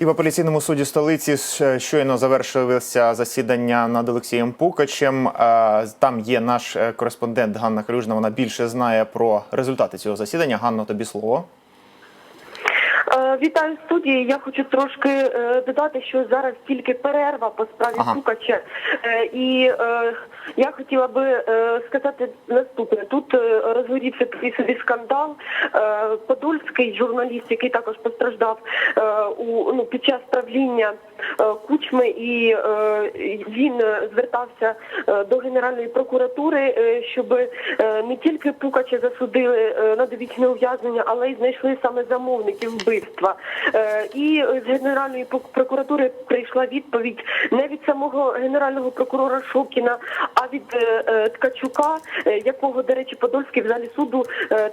І в апеляційному суді столиці щойно завершилося засідання над Олексієм Пукачем. Е, Там є наш е, кореспондент Ганна Калюжна. Вона більше знає про результати цього засідання. Ганно, тобі слово. Е, Вітаю студії. Я хочу трошки е, додати, що зараз тільки перерва по справі Ага. Пукача. Е, і я хотіла би сказати наступне. Тут розгорівся такий собі скандал. Подольський журналіст, який також постраждав у ну під час правління кучми, і він звертався до Генеральної прокуратури, щоб не тільки Пукача засудили на довічне ув'язнення, але й знайшли саме замовників вбивства. Е, І з Генеральної прокуратури прийшла відповідь не від самого генерального прокурора Шокіна, а від е, е, Ткачука, якого, до речі, Подольський в залі суду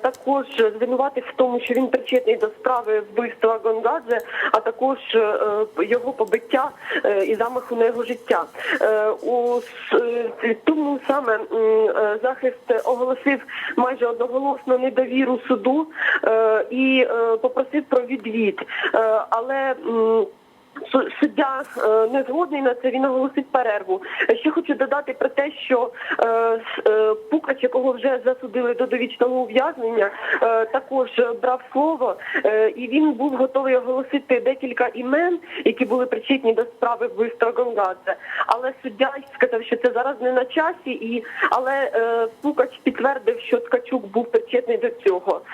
також звинуватив в тому, що він причетний до справи вбивства Гонгадзе, а також його побиття і замаху на його життя. Тому саме захист оголосив майже одноголосно недовіру суду і попросив про відвід. Е, Але Суддя е, не згодний на це, він оголосить перерву. Ще хочу додати про те, що е, Пукач, якого вже засудили до довічного ув'язнення, також брав слово, і він був готовий оголосити декілька імен, які були причетні до справи вбивства Гонгадзе. Але суддя сказав, що це зараз не на часі, і але Пукач підтвердив, що Ткачук був причетний до цього.